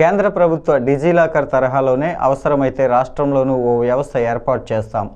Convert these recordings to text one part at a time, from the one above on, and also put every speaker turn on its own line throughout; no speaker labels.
కేంద్ర ప్రభుత్వ డిజిలాకర్ తరహాలోనే అవసరమైతే రాష్ట్రంలోనూ ఓ వ్యవస్థ ఏర్పాటు చేస్తాం.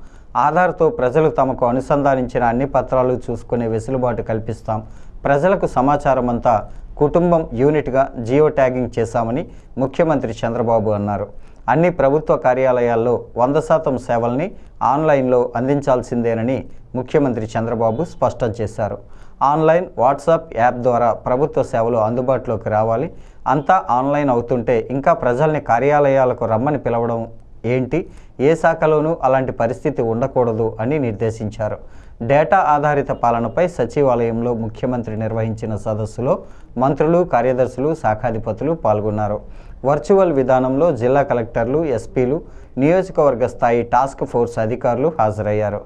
ఆధార్తో ప్రజలు తమకు అనుసంధానించిన అన్ని పత్రాలు చూసుకునే వెసులుబాటు కల్పిస్తాం. ప్రజలకు సమాచారం అంతా కుటుంబం యూనిట్గా జియో ట్యాగింగ్ చేశామని ముఖ్యమంత్రి చంద్రబాబు అన్నారు. అన్ని ప్రభుత్వ కార్యాలయాల్లో వంద శాతం సేవల్ని ఆన్లైన్లో అందించాల్సిందేనని ముఖ్యమంత్రి చంద్రబాబు స్పష్టం చేశారు. ఆన్లైన్ వాట్సాప్ యాప్ ద్వారా ప్రభుత్వ సేవలు అందుబాటులోకి రావాలి. అంతా ఆన్లైన్ అవుతుంటే ఇంకా ప్రజల్ని కార్యాలయాలకు రమ్మని పిలవడం ఏంటి? ఏ శాఖలోనూ అలాంటి పరిస్థితి ఉండకూడదు అని నిర్దేశించారు. డేటా ఆధారిత పాలనపై సచివాలయంలో ముఖ్యమంత్రి నిర్వహించిన సదస్సులో మంత్రులు కార్యదర్శులు శాఖాధిపతులు పాల్గొన్నారు. వర్చువల్ విధానంలో జిల్లా కలెక్టర్లు ఎస్పీలు నియోజకవర్గ స్థాయి టాస్క్ ఫోర్స్ అధికారులు హాజరయ్యారు.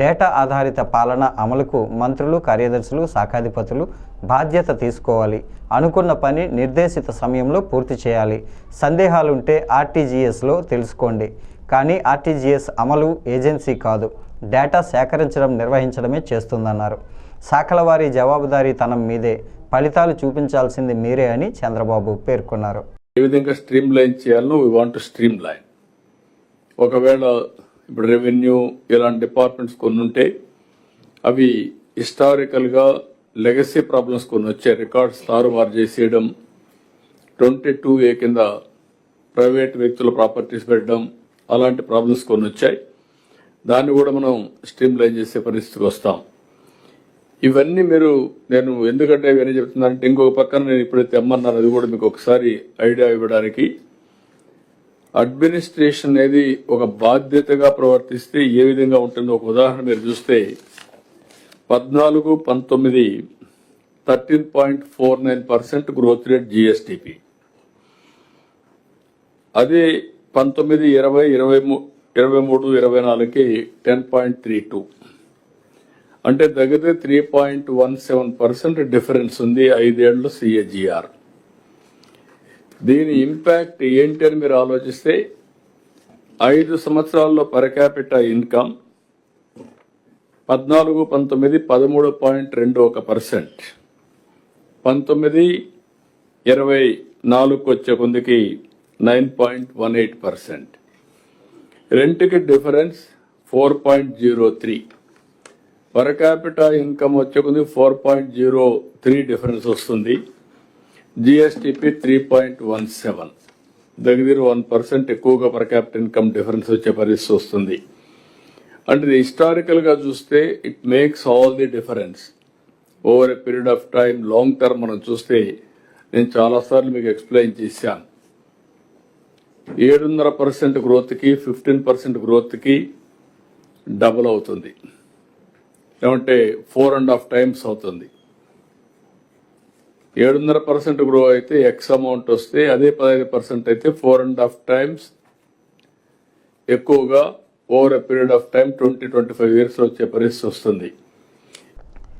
డేటా ఆధారిత పాలన అమలుకు మంత్రులు కార్యదర్శులు శాఖాధిపతులు బాధ్యత తీసుకోవాలి. అనుకున్న పని నిర్దేశిత సమయంలో పూర్తి చేయాలి. సందేహాలుంటే ఆర్టీజీఎస్లో తెలుసుకోండి. కానీ ఆర్టీజీఎస్ అమలు ఏజెన్సీ కాదు. డేటా సేకరించడం నిర్వహించడమే చేస్తుందన్నారు. శాఖల వారి జవాబుదారీతనం మీదే. ఫలితాలు చూపించాల్సింది మీరే అని చంద్రబాబు పేర్కొన్నారు.
ఏ విధంగా స్ట్రీమ్ లైన్ చేయాలనో వీ వాంట్ స్ట్రీమ్ లైన్ ఒకవేళ ఇప్పుడు రెవెన్యూ ఇలాంటి డిపార్ట్మెంట్స్ కొన్ని ఉంటే అవి హిస్టారికల్గా లెగసీ ప్రాబ్లమ్స్ కొన్ని వచ్చాయి రికార్డ్స్ తారుమారు చేసేయడం ట్వంటీ టూ ఏ కింద ప్రైవేట్ వ్యక్తుల ప్రాపర్టీస్ పెట్టడం అలాంటి ప్రాబ్లమ్స్ కొన్ని వచ్చాయి. దాన్ని కూడా మనం స్ట్రీమ్ లైన్ చేసే పరిస్థితికి వస్తాం. ఇవన్నీ మీరు నేను ఎందుకంటే ఇవన్నీ చెప్తున్నానంటే ఇంకొక పక్కన నేను ఇప్పుడైతే తెమ్మన్నాను అది కూడా మీకు ఒకసారి ఐడియా ఇవ్వడానికి. అడ్మినిస్ట్రేషన్ అనేది ఒక బాధ్యతగా ప్రవర్తిస్తే ఏ విధంగా ఉంటుందో ఒక ఉదాహరణ మీరు చూస్తే పద్నాలుగు పంతొమ్మిది thirteen point four nine percent growth rate GSDP అదే పంతొమ్మిది ఇరవై ఇరవై ఇరవై మూడు ఇరవై నాలుగుకి టెన్ పాయింట్ త్రీ టూ. అంటే దగ్గర three point one seven percent difference ఉంది ఐదేళ్ళు సిఏజిఆర్. దీని ఇంపాక్ట్ ఏంటి అని మీరు ఆలోచిస్తే ఐదు సంవత్సరాల్లో పరకాపిట ఇన్కమ్ పద్నాలుగు పంతొమ్మిది పదమూడు పాయింట్ రెండు ఒక పర్సెంట్. పంతొమ్మిది ఇరవై నాలుగుకి వచ్చే కొందికి nine point one eight percent. రెంట్కి difference four point zero three. Per capita income వచ్చే four point zero three difference వస్తుంది. GSDP three point one seven. దగ్గర వన్ పర్సెంట్ ఎక్కువగా పర్ క్యాపిటల్ ఇన్కమ్ డిఫరెన్స్ వచ్చే పరిస్థితి వస్తుంది. అంటే హిస్టారికల్గా చూస్తే it makes all the difference over a period of time long term మనం చూస్తే నేను చాలాసార్లు మీకు ఎక్స్ప్లెయిన్ చేశాను. ఏడున్నర పర్సెంట్ గ్రోత్కి ఫిఫ్టీన్ పర్సెంట్ గ్రోత్కి డబుల్ అవుతుంది. ఏమంటే ఫోర్ అండ్ హాఫ్ టైమ్స్ అవుతుంది. ఏడున్నర పర్సెంట్ గ్రో అయితే ఎక్స్ అమౌంట్ వస్తే అదే పదహైదు పర్సెంట్ అయితే ఫోర్ అండ్ హాఫ్ టైమ్స్. ఎక్కువగా over a period of time twenty twenty five ఇయర్స్లో వచ్చే పరిస్థితి వస్తుంది.